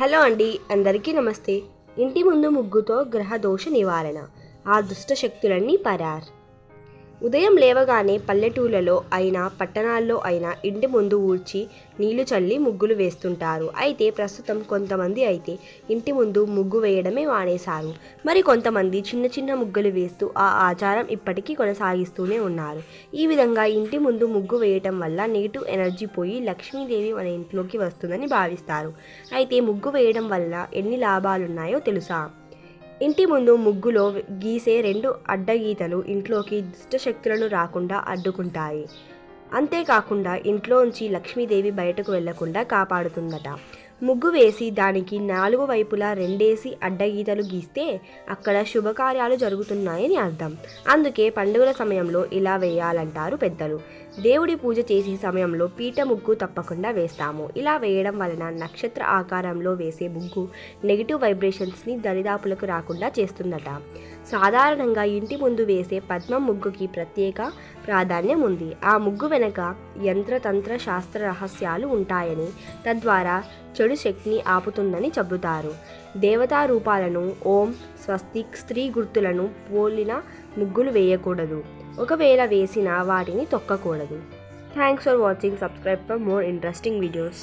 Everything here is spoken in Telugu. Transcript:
హలో అండి అందరికీ నమస్తే. ఇంటి ముందు ముగ్గుతో గ్రహ దోష నివారణ. ఆ దుష్ట శక్తులన్నీ పరార్. ఉదయం లేవగానే పల్లెటూళ్ళలో అయినా పట్టణాల్లో అయినా ఇంటి ముందు ఊడ్చి నీళ్ళు చల్లి ముగ్గులు వేస్తుంటారు. అయితే ప్రస్తుతం కొంతమంది అయితే ఇంటి ముందు ముగ్గు వేయడమే మానేశారు. మరి కొంతమంది చిన్న చిన్న ముగ్గులు వేస్తూ ఆ ఆచారం ఇప్పటికీ కొనసాగిస్తూనే ఉన్నారు. ఈ విధంగా ఇంటి ముందు ముగ్గు వేయటం వల్ల నెగిటివ్ ఎనర్జీ పోయి లక్ష్మీదేవి మన ఇంట్లోకి వస్తుందని భావిస్తారు. అయితే ముగ్గు వేయడం వల్ల ఎన్ని లాభాలున్నాయో తెలుసా? ఇంటి ముందు ముగ్గులో గీసే రెండు అడ్డగీతలు ఇంట్లోకి దుష్టశక్తులను రాకుండా అడ్డుకుంటాయి. అంతేకాకుండా ఇంట్లోంచి లక్ష్మీదేవి బయటకు వెళ్ళకుండా కాపాడుతుందట. ముగ్గు వేసి దానికి నాలుగు వైపులా రెండేసి అడ్డగీతలు గీస్తే అక్కడ శుభకార్యాలు జరుగుతున్నాయని అర్థం. అందుకే పండుగల సమయంలో ఇలా వేయాలంటారు పెద్దలు. దేవుడి పూజ చేసే సమయంలో పీట ముగ్గు తప్పకుండా వేస్తాము. ఇలా వేయడం వలన నక్షత్ర ఆకారంలో వేసే ముగ్గు నెగిటివ్ వైబ్రేషన్స్ని దరిదాపులకు రాకుండా చేస్తుందట. సాధారణంగా ఇంటి ముందు వేసే పద్మం ముగ్గుకి ప్రత్యేక ప్రాధాన్యం ఉంది. ఆ ముగ్గు వెనక యంత్రతంత్ర శాస్త్ర రహస్యాలు ఉంటాయని తద్వారా చెడు శక్తిని ఆపుతుందని చెబుతారు. దేవతా రూపాలను ఓం స్వస్తిక్ స్త్రీ గుర్తులను పోలిన ముగ్గులు వేయకూడదు. ఒకవేళ వేసిన వాటిని తొక్కకూడదు. Thanks for watching. Subscribe for more interesting videos.